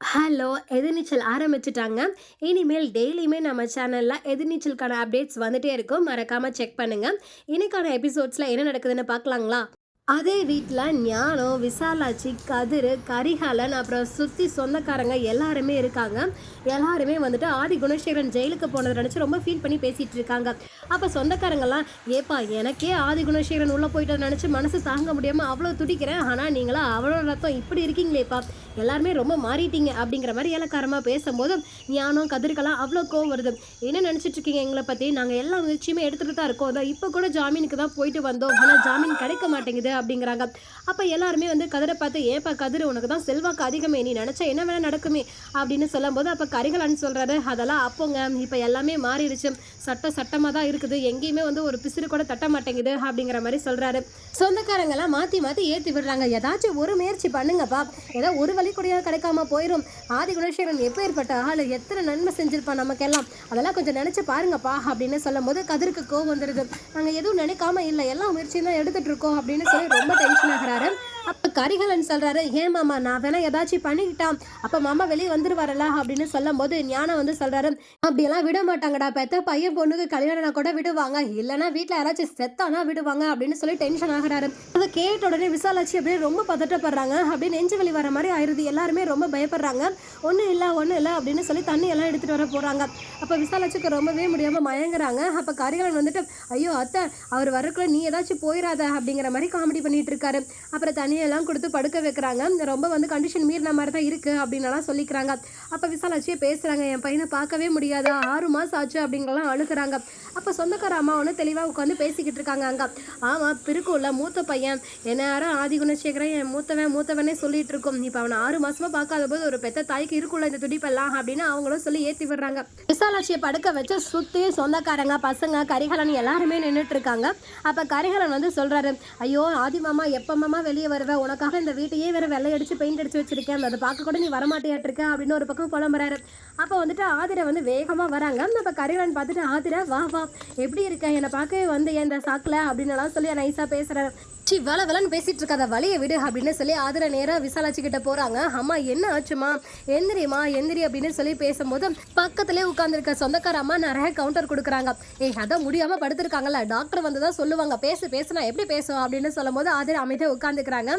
Hello எதிர்நீச்சல் ஆரம்பிச்சிட்டாங்க. இனிமேல் டெய்லியுமே நம்ம சேனலில் எதிர்நீச்சலுக்கான அப்டேட்ஸ் வந்துட்டே இருக்கும். மறக்காமல் செக் பண்ணுங்கள் இன்றைக்கான எபிசோட்ஸில் என்ன நடக்குதுன்னு பார்க்கலாங்களா? அதே வீட்டில் ஞானம் விசாலாட்சி கதிர் கரிகாலன் அப்புறம் சுற்றி சொந்தக்காரங்க எல்லாருமே இருக்காங்க. எல்லாருமே வந்துட்டு ஆதி குணசேகரன் ஜெயிலுக்கு போனதை நினச்சி ரொம்ப ஃபீல் பண்ணி பேசிகிட்டு இருக்காங்க. அப்போ சொந்தக்காரங்கெல்லாம் ஏப்பா எனக்கே ஆதி குணசேகரன் உள்ளே போயிட்டு நினச்சி மனசு தாங்க முடியாமல் அவ்வளோ துடிக்கிறேன். ஆனால் நீங்களா அவ்வளோ ரத்தம் இப்படி இருக்கீங்களேப்பா. எல்லாருமே ரொம்ப மாறிட்டீங்க. அப்படிங்கிற மாதிரி இலக்காரமாக பேசும்போது ஞானம் கதிர்கெல்லாம் அவ்வளோ கோவம் வருது. என்ன நினச்சிட்டு இருக்கீங்க எங்களை பற்றி நாங்கள் எல்லா முயற்சியுமே எடுத்துகிட்டு தான் இருக்கோம். இப்போ கூட ஜாமீனுக்கு தான் போயிட்டு வந்தோம். ஆனால் ஜாமீன் கிடைக்க மாட்டேங்குது. அப்படிங்கிறாங்க. அப்போ எல்லாருமே வந்து கதிரை பார்த்து ஏப்பா கதிர் உனக்கு தான் செல்வாக்கு அதிகமே. நீ நினச்சா என்ன வேணால் நடக்குமே. அப்படின்னு சொல்லும்போது அப்போ கரிகலான்னு சொல்கிறாரு அதெல்லாம் அப்போங்க. இப்போ எல்லாமே மாறிடுச்சு. சட்டம் சட்டமாக தான் இருக்குது. எங்கேயுமே வந்து ஒரு பிசிறு கூட தட்ட மாட்டேங்குது. அப்படிங்கிற மாதிரி சொல்கிறாரு சொந்தக்காரங்கெல்லாம் மாற்றி மாற்றி ஏற்றி விடுறாங்க. ஏதாச்சும் ஒரு முயற்சி பண்ணுங்கப்பா. ஏதோ ஒரு வழி கூட கிடைக்காம போயிடும் ஆதி குணசேகரன் எப்பேற்பட்ட ஆள். எத்தனை நன்மை செஞ்சிருப்பான் நமக்கெல்லாம். அதெல்லாம் கொஞ்சம் நினச்சி பாருங்கப்பா அப்படின்னு சொல்லும் போது கதிருக்கு கோவம் வந்துடுது நாங்கள் எதுவும் நினைக்காம இல்லை. எல்லா முயற்சியும் தான் எடுத்துட்டு இருக்கோம் அப்படின்னு சொல்லி ரொம்ப டென்ஷன் ஆகிறாரு. கரிகலன் சொல்கிறாரு ஏன் மாமா நான் வேணா ஏதாச்சும் பண்ணிக்கிட்டான் அப்போ மாமா வெளியே வந்துருவாரல அப்படின்னு சொல்லும் போது ஞானம் வந்து சொல்கிறாரு அப்படியெல்லாம் விட மாட்டாங்கடா பெத்த பையன் பொண்ணுக்கு கல்யாணம் கூட விடுவாங்க இல்லைன்னா வீட்டில் யாராச்சும் செத்தானா விடுவாங்க அப்படின்னு சொல்லி டென்ஷன் ஆகிறாரு. அதை கேட்ட உடனே விசாலாச்சி அப்படியே ரொம்ப பதட்டப்படுறாங்க அப்படியே நெஞ்சு வலி வர மாதிரி ஆயிடுது எல்லாருமே ரொம்ப பயப்படுறாங்க ஒன்றும் இல்லை ஒன்றும் இல்லை அப்படின்னு சொல்லி தண்ணி எல்லாம் எடுத்துகிட்டு வர போகிறாங்க அப்போ விசாலாச்சிக்கு ரொம்பவே முடியாமல் மயங்குறாங்க அப்போ கரிகலன் வந்துட்டு ஐயோ அத்தை அவர் வரக்குள்ள நீ ஏதாச்சும் போயிடாத அப்படிங்கிற மாதிரி காமெடி பண்ணிட்டு இருக்காரு. அப்புறம் தண்ணியெல்லாம் கொடுத்து படுக்க வைக்கிறாங்க. ரொம்ப வந்து கண்டிஷன் மீறின மாதிரி தான் இருக்குது அப்படின்னலாம் சொல்லிக்கிறாங்க. அப்போ விசாலாட்சியே பேசுகிறாங்க என் பையனை பார்க்கவே முடியாது. ஆறு மாதம் ஆச்சு அப்படிங்கலாம் அழுகிறாங்க. அப்போ சொந்தக்கார அம்மா ஒன்று தெளிவாக உட்காந்து பேசிக்கிட்டு இருக்காங்க அங்கே. ஆமாம் பிறக்கும்ல மூத்த பையன். என்ன யாரும் ஆதி குணசேகரன் என் மூத்தவன் மூத்தவனே சொல்லிட்டு இருக்கும். இப்போ அவனை ஆறு மாசமா பார்க்காத போது ஒரு பெத்த தாய்க்கு இருக்குள்ள இந்த துடிப்பெல்லாம் அப்படின்னு அவங்களும் சொல்லி ஏற்றி விடுறாங்க. விசாலாட்சியை படுக்க வச்சு சுற்றி சொந்தக்காரங்க பசங்க கரிகாலன் எல்லாருமே நின்றுட்டு இருக்காங்க. அப்போ கரிகாலன் வந்து சொல்கிறாரு ஐயோ ஆதி மாமா எப்போ மாமா வெளியே வருவேன் உனக்காக இந்த வீட்டையே வேறு வெள்ளையடிச்சு பெயிண்ட் அடிச்சு வச்சிருக்கேன். அதை பார்க்க கூட நீ வரமாட்டியாட்டிருக்க அப்படின்னு ஒரு பக்கம் புலம்புறாரு. அப்போ வந்துட்டு ஆதிரை வந்து வேகமாக வராங்க. நம்ம கரிவன் பார்த்துட்டு ஆதிரை வா வா. எப்படி இருக்க? என்னை பார்க்கவே வந்து இந்த சாக்கில் அப்படின்னுலாம் சொல்லி நைஸாக பேசுகிறாரு சி வேலை வேலைன்னு பேசிட்டு இருக்காத வழியை விடு அப்படின்னு சொல்லி ஆதிர நேராக விசாலாட்சி கிட்ட போகிறாங்க அம்மா என்ன ஆச்சுமா எந்திரிமா எந்திரி அப்படின்னு சொல்லி பேசும்போது பக்கத்துலேயே உட்காந்துருக்க சொந்தக்கார அம்மா நிறைய கவுண்டர் கொடுக்குறாங்க. ஏய் அதான் முடியாமல் படுத்துருக்காங்கல்ல. டாக்டர் வந்து தான் சொல்லுவாங்க. பேசு பேசுனா எப்படி பேசுவோம் அப்படின்னு சொல்லும் போது ஆதிர அமைதியாக உட்காந்துக்கிறாங்க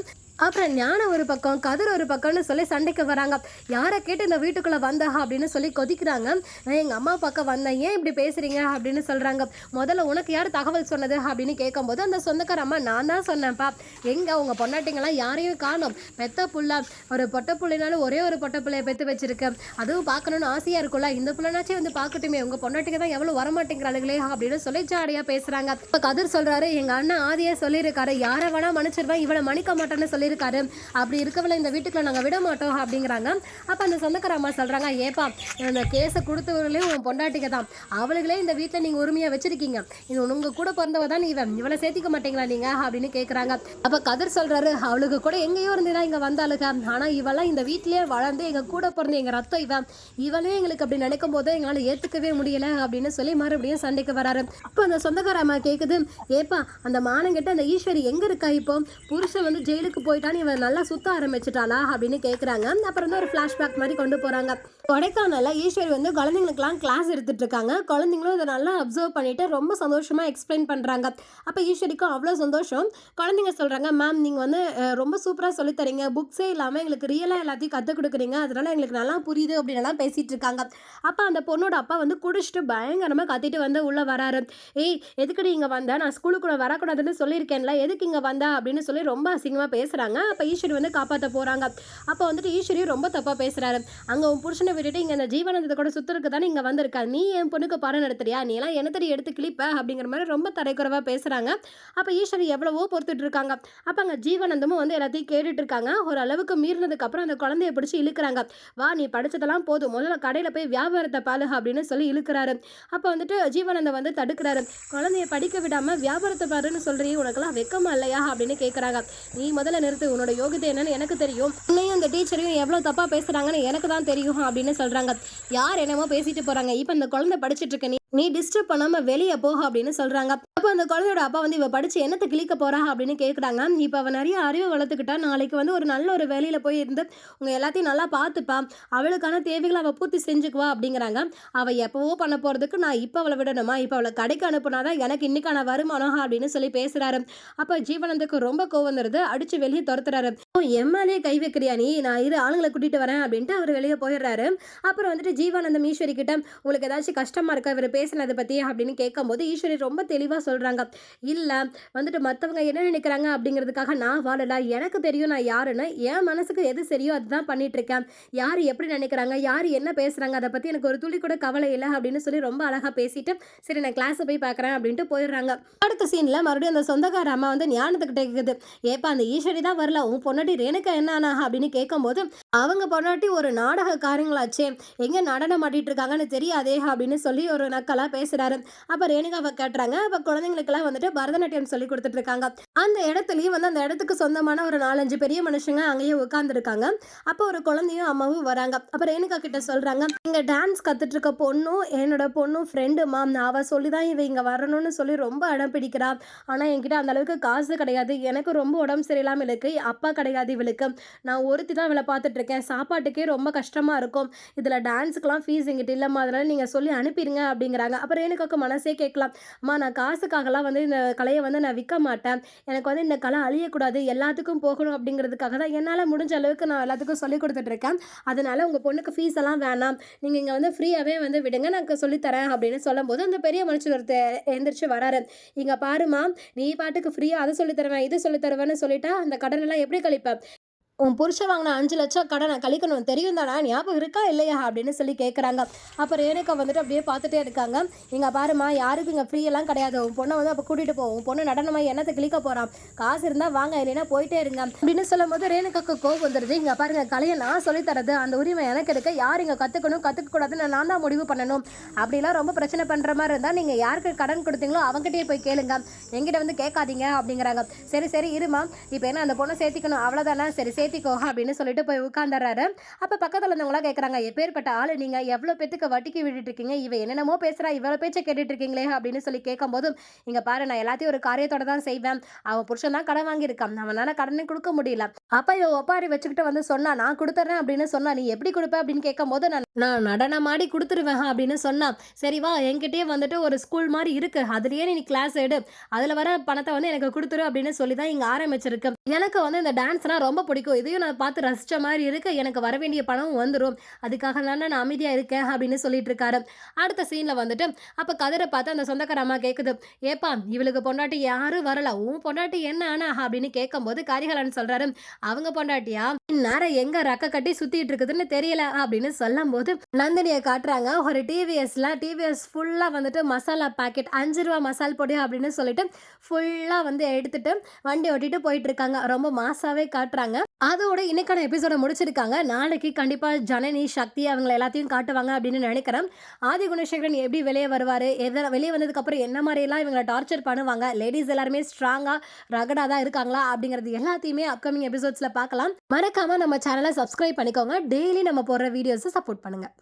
அப்புறம் ஞானம் ஒரு பக்கம் கதிர் ஒரு பக்கம்னு சொல்லி சண்டைக்கு வராங்க. யாரை கேட்டு இந்த வீட்டுக்குள்ளே வந்தா அப்படின்னு சொல்லி கொதிக்கிறாங்க. நான் எங்கள் அம்மா பக்கம் வந்தேன். ஏன் இப்படி பேசுகிறீங்க அப்படின்னு சொல்கிறாங்க முதல்ல உனக்கு யார் தகவல் சொன்னது அப்படின்னு கேட்கும்போது அந்த சொந்தக்கார அம்மா நான் தான் சொன்னேன்ப்பா. எங்கே உங்கள் பொண்டாட்டிங்கெல்லாம் யாரையும் காணும். பெத்த புள்ள ஒரு பொட்டை புள்ளினாலும் ஒரே ஒரு பொட்டை பிள்ளைய பெற்று வச்சிருக்கேன் அதுவும் பார்க்கணுன்னு ஆசையாக இருக்கும்ல. இந்த பிள்ளைனாச்சும் வந்து பார்க்கட்டுமே. உங்கள் பொண்டாட்டிங்க தான் எவ்வளோ வரமாட்டேங்கிறாளுங்களே அப்படின்னு சொல்லி ஜாடியாக பேசுகிறாங்க இப்போ கதிர் சொல்கிறாரு எங்கள் அண்ணன் ஆதியாக சொல்லியிருக்காரு. யாரை வேணால் மன்னிச்சிருவேன். இவளை மன்னிக்க மாட்டேன்னு சொல்லி சொல்லியிருக்காரு. அப்படி இருக்கவளை இந்த வீட்டுக்குள்ள நாங்கள் விட மாட்டோம் அப்படிங்கிறாங்க. அப்போ அந்த சொந்தக்கார அம்மா சொல்கிறாங்க ஏப்பா இந்த கேஸை கொடுத்தவர்களே உன் பொண்டாட்டிக்க தான். அவளுகளே இந்த வீட்டில் நீங்கள் உரிமையாக வச்சிருக்கீங்க. இது உங்கள் கூட பிறந்தவ தான் இவன் இவளை சேர்த்திக்க மாட்டீங்களா நீங்கள் அப்படின்னு கேட்குறாங்க அப்போ கதிர் சொல்கிறாரு அவளுக்கு கூட எங்கேயோ இருந்ததா இங்கே வந்தாளுங்க ஆனால் இவெல்லாம் இந்த வீட்டிலே வளர்ந்து எங்கள் கூட பிறந்த எங்கள் ரத்தம் இவன் இவளே எங்களுக்கு அப்படி நினைக்கும் போது எங்களால் ஏற்றுக்கவே முடியல அப்படின்னு சொல்லி மறுபடியும் சண்டைக்கு வராரு. அப்போ அந்த சொந்தக்கார அம்மா கேட்குது ஏப்பா அந்த மானங்கிட்ட அந்த ஈஸ்வரி எங்கே இருக்கா இப்போ? புருஷன் வந்து ஜெயிலுக்கு போய் போயிட்டான்னு இவன் நல்லா சுத்த ஆரம்பிச்சிட்டாளா அப்படின்னு கேட்குறாங்க அப்புறம் வந்து ஒரு ஃப்ளாஷ்பேக் மாதிரி கொண்டு போகிறாங்க கொடைக்கானலில் ஈஸ்வரி வந்து குழந்தைங்களுக்குலாம் கிளாஸ் எடுத்துகிட்டு இருக்காங்க. குழந்தைங்களும் இதை நல்லா அப்சர்வ் பண்ணிவிட்டு ரொம்ப சந்தோஷமாக எக்ஸ்பிளைன் பண்ணுறாங்க அப்போ ஈஸ்வரிக்கும் அவ்வளோ சந்தோஷம். குழந்தைங்க சொல்கிறாங்க மேம் நீங்கள் வந்து ரொம்ப சூப்பராக சொல்லித்தரீங்க புக்ஸே இல்லாமல் எங்களுக்கு ரியலாக எல்லாத்தையும் கற்றுக் கொடுக்குறீங்க. அதனால் எங்களுக்கு நல்லா புரியுது அப்படின்லாம் பேசிகிட்டு இருக்காங்க. அப்போ அந்த பொண்ணோட அப்பா வந்து குடிச்சிட்டு பயங்கரமாக கத்திட்டு வந்து உள்ளே வராரு. ஏய் எதுக்குடி இங்கே வந்தேன் நான் ஸ்கூலுக்குள்ளே வரக்கூடாதுன்னு சொல்லியிருக்கேன்ல. எதுக்கு இங்கே வந்தா? அப்படின்னு சொல்லி ரொம்ப அசிங்கமாக பேசுகிறாங்க போகிறாங்க அப்போ ஈஸ்வரி வந்து காப்பாற்ற போகிறாங்க அப்போ வந்துட்டு ஈஸ்வரி ரொம்ப தப்பாக பேசுகிறாரு அங்கே உன் புருஷனை விட்டுட்டு இங்கே இந்த ஜீவனந்தத்தை கூட சுற்றுருக்கு தானே இங்கே வந்திருக்கா நீ என் பொண்ணுக்கு பாடம் நடத்துறியா? நீ எல்லாம் என்ன தெரிய எடுத்து கிளிப்ப அப்படிங்கிற மாதிரி ரொம்ப தரைக்குறவாக பேசுகிறாங்க அப்போ ஈஸ்வரி எவ்வளவோ பொறுத்துட்டு இருக்காங்க. அப்போ அங்கே ஜீவனந்தமும் வந்து எல்லாத்தையும் கேட்டுட்டு இருக்காங்க. ஒரு அளவுக்கு மீறினதுக்கு அப்புறம் அந்த குழந்தைய பிடிச்சி இழுக்கிறாங்க. வா நீ படிச்சதெல்லாம் போதும். முதல்ல கடையில் போய் வியாபாரத்தை பாலு அப்படின்னு சொல்லி இழுக்கிறாரு. அப்போ வந்துட்டு ஜீவனந்தம் வந்து தடுக்கிறாரு. குழந்தைய படிக்க விடாமல் வியாபாரத்தை பாருன்னு சொல்கிறீ உனக்கெல்லாம் வெக்கமா இல்லையா? அப்படின்னு கேட்குறாங்க நீ முதல்ல நிறுத்த உன்னோட யோகிதை என்னன்னு எனக்கு தெரியும். உன்னையும் அந்த டீச்சரையும் எவ்வளோ தப்பாக பேசுகிறாங்கன்னு எனக்கு தான் தெரியும் அப்படின்னு சொல்கிறாங்க யார் என்னமோ பேசிட்டு போகிறாங்க இப்போ இந்த குழந்தை படிச்சுட்டு இருக்க நீ நீ டிஸ்டர்ப் பண்ணாம வெளியே போக அப்படின்னு சொல்றாங்க. அப்போ அந்த குழந்தையோட அப்பா வந்து இவ படிச்சு என்னத்தை கிழிக்க போறா அப்படின்னு கேட்குறாங்க. இப்ப அவ நிறைய அறிவை வளர்த்துக்கிட்டா, நாளைக்கு வந்து ஒரு நல்ல ஒரு வேலையில போய் இருந்து உங்க எல்லாத்தையும் நல்லா பார்த்துப்பா. அவளுக்கான தேவைகளை அவ பூர்த்தி செஞ்சுக்குவா அப்படிங்கிறாங்க. அவ எப்பவோ பண்ண போறதுக்கு நான் இப்ப அவளை விடணுமா? இப்ப அவளை கடைக்கு அனுப்புனா தான் எனக்கு இன்னைக்கான வருமானம் அப்படின்னு சொல்லி பேசுறாரு. அப்ப ஜீவனந்துக்கு ரொம்ப கோவம் வந்துருது. அடிச்சு வெளியே துரத்துறாரு எம்எல்ஏ மேலயே கை வைக்கிறியா நீ? நான் இரு ஆளுங்களை கூட்டிட்டு வரேன் அப்படின்ட்டு அவர் வெளியே போயிடுறாரு. அப்புறம் வந்துட்டு ஜீவானந்தம் ஈஸ்வரி கிட்ட உங்களுக்கு ஏதாச்சும் கஷ்டமா இருக்கா? பேச பேசினதை பத்தி அப்படின்னு கேட்கும்போது, ஈஸ்வரி ரொம்ப தெளிவா சொல்றாங்க. இல்ல வந்துட்டு மத்தவங்க என்ன நினைக்கிறாங்க அப்படிங்கிறதுக்காக நான் வாழல. எனக்கு தெரியும் நான் யாருன்னு. என் மனசுக்கு எது சரியோ அதுதான் பண்ணிட்டு இருக்கேன். யாரு எப்படி நினைக்கிறாங்க? யாரு என்ன பேசுறாங்க? அதை பத்தி எனக்கு ஒரு துளி கூட கவலை இல்லை அப்படின்னு சொல்லி ரொம்ப அழகா பேசிட்டு, சரி நான் கிளாஸை போய் பார்க்குறேன் அப்படின்ட்டு போயிடுறாங்க. அடுத்த சீன்ல மறுபடியும் அந்த சொந்தக்கார அம்மா வந்து ஞானத்துக்கிட்ட கேக்குது. ஏப்பா அந்த ஈஸ்வரி தான் வரல. உன் பொண்ணாட்டி ரேணுக்கா என்ன அப்படின்னு கேட்கும்போது, அவங்க பொண்ணாட்டி ஒரு நாடகக்காரங்களாச்சே. எங்க நடனம் ஆடிட்டு இருக்காங்கன்னு தெரியாதே அப்படின்னு சொல்லி ஒரு நக்கலா பேசுறாரு. அப்ப ரேணுகாவை கேட்டுறாங்க அப்ப குழந்தைங்களுக்கெல்லாம் வந்துட்டு பரதநாட்டியம் சொல்லிக் கொடுத்துட்டு இருக்காங்க. அந்த இடத்துலயும் வந்து அந்த இடத்துக்கு சொந்தமான ஒரு 4, 5 பெரிய மனுஷங்க அங்கேயே உட்கார்ந்துருக்காங்க. அப்ப ஒரு குழந்தையும் அம்மாவும் வராங்க. அப்ப ரேணுகா கிட்ட சொல்றாங்க, "இங்க டான்ஸ் கத்துட்டு இருக்க பொண்ணும் என்னோட பொண்ணும் ஃப்ரெண்டு மாம் அவ சொல்லி தான் இவ இங்க வரணும்னு சொல்லி ரொம்ப அடம் பிடிக்கிறா. ஆனா என்கிட்ட அந்த அளவுக்கு காசு கிடையாது. எனக்கு ரொம்ப உடம்பு சரியில்லாம இருக்கு. அப்பா கிடையாது இவளுக்கு. நான் ஒருத்தி தான் இவளை பார்த்துட்டு இருக்கேன். சாப்பாட்டுக்கே ரொம்ப கஷ்டமா இருக்கும். இதுல டான்ஸுக்குலாம் ஃபீஸ் என்கிட்ட இல்லம்மா. அதனால நீங்க சொல்லி அனுப்பிடுங்க அனுப்பிருங்க" அப்படிங்கிறாங்க. அப்ப ரேணுகாவுக்கு மனசே கேட்கலாம். அம்மா நான் காசுக்காகலாம் வந்து இந்த கலையை வந்து நான் விற்க மாட்டேன். எனக்கு வந்து இந்த கலை அழியக்கூடாது. எல்லாத்துக்கும் போகணும் அப்படிங்கிறதுக்காக தான் என்னால் முடிஞ்ச அளவுக்கு நான் எல்லாத்துக்கும் சொல்லிக் கொடுத்துட்ருக்கேன் அதனால் உங்கள் பொண்ணுக்கு ஃபீஸ் எல்லாம் வேணாம். நீங்கள் இங்கே வந்து ஃப்ரீயாகவே வந்து விடுங்க. நான் சொல்லித்தரேன் அப்படின்னு சொல்லும்போது, அந்த பெரிய மனுஷன் ஒருத்தர் எழுந்திரிச்சு வராரு. இங்கே பாரும்மா, நீ பாட்டுக்கு ஃப்ரீயாக அதை சொல்லித்தருவேன் இது சொல்லித்தருவேன்னு சொல்லிட்டா அந்த கடனெல்லாம் எப்படி கழிப்பேன் உன் புருஷன் வாங்கின அஞ்சு லட்சம் கடனை கழிக்கணும் தெரியும் தானே? ஞாபகம் இருக்கா இல்லையா? அப்படின்னு சொல்லி கேட்குறாங்க. அப்போ ரேணுக்கா வந்துட்டு அப்படியே பார்த்துட்டே இருக்காங்க. இங்கே பாரும்மா, யாருக்கும் இங்கே ஃப்ரீயெல்லாம் கிடையாது. உன் பொண்ணை வந்து அப்போ கூட்டிகிட்டு போ. உன் பொண்ணு நடனமாக என்னத்தை கிழிக்க போகிறான் காசு இருந்தால் வாங்க, இல்லைன்னா போயிட்டே இருங்க அப்படின்னு சொல்லும்போது ரேணுகாவுக்கு கோவம் வந்துடுது இங்கே பாருங்க கலையை நான் சொல்லித்தரது அந்த உரிமை எனக்கு இருக்க யார் இங்கே கற்றுக்கணும் கற்றுக்கக்கூடாதுன்னு நான் தான் முடிவு பண்ணணும். அப்படிலாம் ரொம்ப பிரச்சனை பண்ணுற மாதிரி இருந்தால் நீங்கள் யாருக்கு கடன் கொடுத்தீங்களோ அவங்ககிட்டயே போய் கேளுங்க. எங்கிட்ட வந்து கேட்காதீங்க அப்படிங்கிறாங்க. சரி சரி இரும்மா. இப்போ என்ன அந்த பொண்ணை சேர்த்திக்கணும் அவ்வளவுதானே? சரி ஏற்றிக்கோ அப்படின்னு சொல்லிட்டு போய் உட்கார்ந்துறாரு. அப்போ பக்கத்துல இருந்தவங்களாம் கேட்குறாங்க, எப்பேர்ப்பட்ட ஆள் நீங்கள் எவ்வளோ பேத்துக்கு வட்டிக்கு விட்டுட்டு இருக்கீங்க? இவ என்னென்னமோ பேசுகிறா இவ்வளோ பேச்சை கேட்டுட்டு இருக்கீங்களே அப்படின்னு சொல்லி கேட்கும்போது, இங்கே பாரு நான் எல்லாத்தையும் ஒரு காரியத்தோட தான் செய்வேன். அவன் புருஷன் தான் கடன் வாங்கியிருக்கான். அவனால் கடனை கொடுக்க முடியல. அப்ப இவன் ஒப்பாரி வச்சுக்கிட்டு வந்து சொன்னா, நான் குடுத்துறேன் அப்படின்னு சொன்னா, நீ எப்படி கொடுப்ப அப்படின்னு கேட்கும்போது, நான் நான் நடனமாடி கொடுத்துருவேன் அப்படின்னு சொன்னா, சரி வா என்கிட்டயே வந்துட்டு ஒரு ஸ்கூல் மாதிரி இருக்கு. அதுலயே நீ கிளாஸ் எடு. அதுல வர பணத்தை வந்து எனக்கு கொடுத்துரு அப்படின்னு சொல்லி தான் இங்க ஆரம்பிச்சிருக்கு. எனக்கு வந்து இந்த டான்ஸ்னா ரொம்ப பிடிக்கும். இதையும் நான் பார்த்து ரசிச்ச மாதிரி இருக்கு. எனக்கு வர வேண்டிய பணமும் வந்துடும் அதுக்காக தானே நான் அமைதியா இருக்கேன் அப்படின்னு சொல்லிட்டு இருக்காரு. அடுத்த சீன்ல வந்துட்டு அப்ப கதிரை பார்த்து அந்த சொந்தக்கார அம்மா கேட்குது, ஏப்பா இவளுக்கு பொண்டாட்டி யாரும் வரல. உன் பொண்டாட்டி என்ன ஆனா? அப்படின்னு கேட்கும்போது கரிகாலன் சொல்றாரு, அவங்க பொண்டாட்டியா? இந்நேரம் எங்க ரக்க கட்டி சுத்திட்டு இருக்குதுன்னு தெரியல அப்படின்னு போது நந்தினியை காட்டுறாங்க. ஒரு டிவிஎஸ்ல டிவிஎஸ் ஃபுல்லாக வந்துட்டு மசாலா பாக்கெட் அஞ்சு ரூபா மசால் பொடி அப்படின்னு சொல்லிட்டு ஃபுல்லாக வந்து எடுத்துட்டு வண்டி ஓட்டிட்டு போயிட்டு இருக்காங்க. ரொம்ப மாசாவே காட்டுறாங்க. அதோட இன்னைக்கான எபிசோட முடிச்சிருக்காங்க. நாளைக்கு கண்டிப்பாக ஜனனி, சக்தி அவங்கள எல்லாத்தையும் காட்டுவாங்க அப்படின்னு நினைக்கிறேன். ஆதி குணசேகரன் எப்படி வெளியே வருவார் எதை வெளியே வந்ததுக்கப்புறம் என்ன மாதிரியெல்லாம் இவங்கள டார்ச்சர் பண்ணுவாங்க? லேடிஸ் எல்லாருமே ஸ்ட்ராங்காக ரகடாக தான் இருக்காங்களா? அப்படிங்கிறது எல்லாத்தையுமே அப்கமிங் எபிசோட்ஸில் பார்க்கலாம். மறக்காமல் நம்ம சேனலை சப்ஸ்கிரைப் பண்ணிக்கோங்க. டெய்லி நம்ம போடுற வீடியோஸை சப்போர்ட் பண்ணுங்கள்